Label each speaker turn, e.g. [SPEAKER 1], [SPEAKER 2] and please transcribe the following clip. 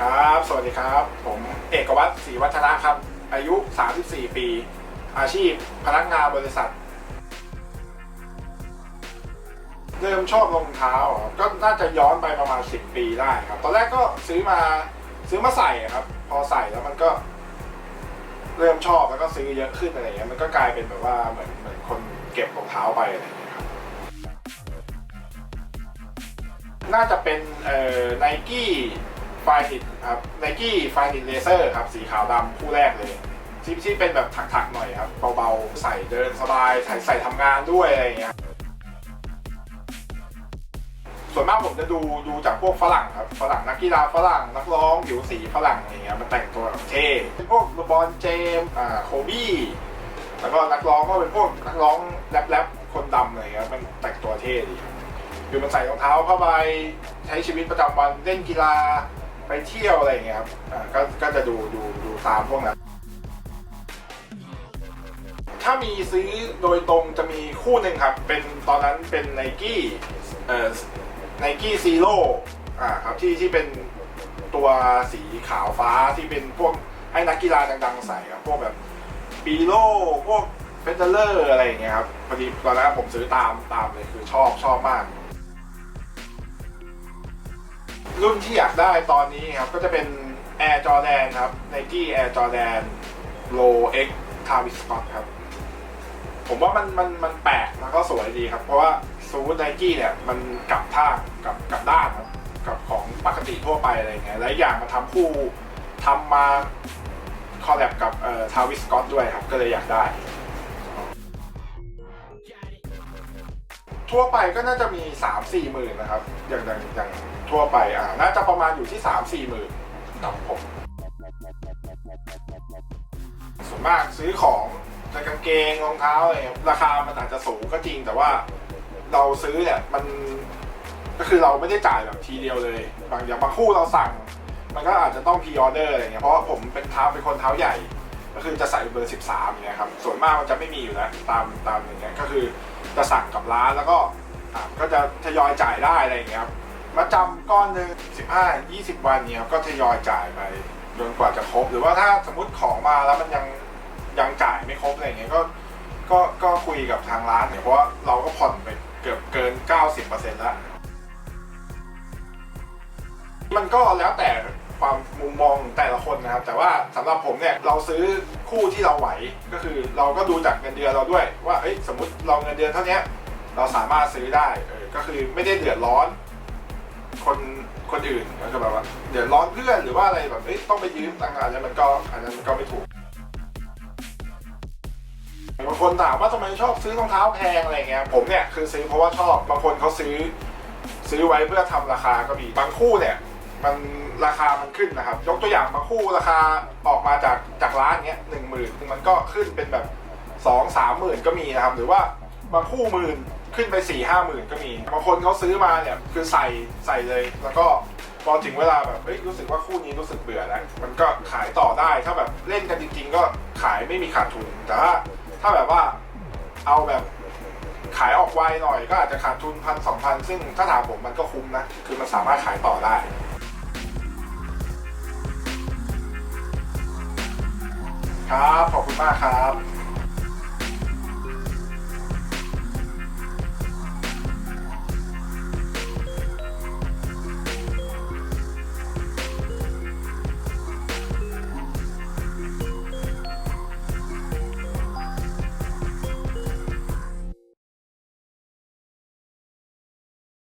[SPEAKER 1] ครับ สวัสดีครับ ผมเอกวัตศรีวัฒนะครับ อายุ 34 ปี อาชีพพนักงานบริษัท เริ่มชอบรองเท้าครับก็น่าจะย้อนไปประมาณ 10 ปีได้ครับ ตอนแรกก็ซื้อมาซื้อมาใส่ครับ พอใส่แล้วมันก็ เริ่มชอบแล้วก็ซื้อเยอะขึ้นอะไรเงี้ยมันก็กลายเป็นแบบว่าเหมือนเหมือนคนเก็บรองเท้าไปอะไรเงี้ยครับน่าจะเป็นเอ่อไนกี้ไฟนิตครับไนกี้ไฟนิตเลเซอร์ครับสีขาวดำคู่แรกเลยที่ที่เป็นแบบถักๆหน่อยครับเบาๆใส่เดินสบายใส่ใส่ทำงานด้วยอะไรอย่างเงี้ย ส่วนมากผมจะดูดูจากพวกฝรั่งครับ ฝรั่งนักกีฬาฝรั่งนักร้องผิวสีฝรั่งอะไรเงี้ยมันแต่งตัวแบบเท่เป็นพวกลบอนเจมส์อ่าโคบี้แล้วก็นักร้องก็เป็นพวกนักร้องแรปๆคนดำอะไรเงี้ยมันแต่งตัวเท่ดีคือมันใส่รองเท้าผ้าใบใช้ชีวิตประจำวันเล่นกีฬาไปเที่ยวอะไรเงี้ยครับอ่าก็ก็จะดูดูดูตามพวกนั้นถ้ามีซื้อโดยตรงจะมีคู่หนึ่งครับ เป็นตอนนั้นเป็นไนกี้เอ่อ ไนกี้ซีโร่อ่าครับที่ที่เป็นตัวสีขาวฟ้าที่เป็นพวกให้นักกีฬาดังๆใส่ครับพวกแบบบีโลพวกเฟเดเลอร์อะไรอย่างเงี้ยครับพอดีตอนนั้นผมซื้อตามตามเลยคือชอบชอบมาก รุ่นที่อยากได้ตอนนี้ครับ ก็จะเป็น Air Jordan ครับ Nike Air Jordan Low X Travis Scott ครับ ผมว่ามันมันมันแปลกแล้วก็สวยดีครับ เพราะว่าซูดไนกี้เนี่ยมันกลับท่ากับกับด้านครับกับของปกติทั่วไปอะไรเงี้ยและอีกอย่างมาทำคู่ทำมาคอลแลบกับเอ่อทาวิสกอตด้วยครับ ก็เลยอยากได้ ทั่วไปก็น่าจะมี 3 4หมื่นนะครับ อย่างอย่างอย่างทั่วไปอ่าน่าจะประมาณอยู่ที่ 3 4หมื่นครับผมส่วนมากซื้อของ ในกางเกงรองเท้าอะไรเงี้ยราคามันอาจจะสูงก็จริงแต่ว่าเราซื้อเนี่ยมันก็คือเราไม่ได้จ่ายแบบทีเดียวเลย บางอย่างบางคู่เราสั่ง มันก็อาจจะต้องพ r ออเดอร์อะไรเงี้ยเพราะว่าผมเป็นเท้าเป็นคนเท้าใหญ่ ก็คือจะใส่เบอร์ 13อย่างเงี้ยครับส่วนมากมันจะไม่มีอยู่แล้วตามตามอย่างเงี้ยก็คือจะสั่งกับร้านแล้วก็ก็จะทยอยจ่ายได้อะไรเงี้ยครับมาจำก้อนหนึ่ง15 20 วันเนี่ยก็ทยอยจ่ายไปจนกว่าจะครบ หรือว่าถ้าสมมติของมาแล้วมันยัง ยังจ่ายไม่ครบอะไรเงี้ยก็ก็ก็คุยกับทางร้านเนี่ยเพราะว่าเราก็ผ่อนไปเกือบเกิน 90%แล้ว มันก็แล้วแต่ความมุมมองแต่ละคนนะครับ แต่ว่าสำหรับผมเนี่ยเราซื้อคู่ที่เราไหวก็คือเราก็ดูจากเงินเดือนเราด้วย ว่าเอ้ยสมมติเราเงินเดือนเท่านี้เราสามารถซื้อได้เออก็คือไม่ได้เดือดร้อน คนคนอื่นก็คือแบบว่าเดือดร้อนเพื่อนหรือว่าอะไรแบบเอ้ยต้องไปยืมตังค์อะไรมันก็อันนั้นมันก็ไม่ถูก บางคนถามว่าทำไมชอบซื้อรองเท้าแพงอะไรเงี้ยผมเนี่ยคือซื้อเพราะว่าชอบบางคนเขาซื้อ ซื้อไว้เพื่อทำราคาก็มีบางคู่เนี่ย มันราคามันขึ้นนะครับ ยกตัวอย่างบางคู่ราคาออกมาจากจากร้านเนี้ยหนึ่งหมื่นมันก็ขึ้นเป็นแบบสองสามหมื่นก็มีนะครับ หรือว่าบางคู่หมื่นขึ้นไปสี่ห้าหมื่นก็มีบางคนเขาซื้อมาเนี่ยคือใส่ใส่เลย แล้วก็พอถึงเวลาแบบเฮ้ยรู้สึกว่าคู่นี้รู้สึกเบื่อแล้วมันก็ขายต่อได้ถ้าแบบเล่นกันจริง ๆ ก็ขายไม่มีขาดทุนแต่ถ้า ถ้าแบบว่าเอาแบบขายออกไวหน่อยก็อาจจะขาดทุนพันสองพันซึ่งถ้าถามผมมันก็คุ้มนะ คือมันสามารถขายต่อได้ครับ ขอบคุณมากครับ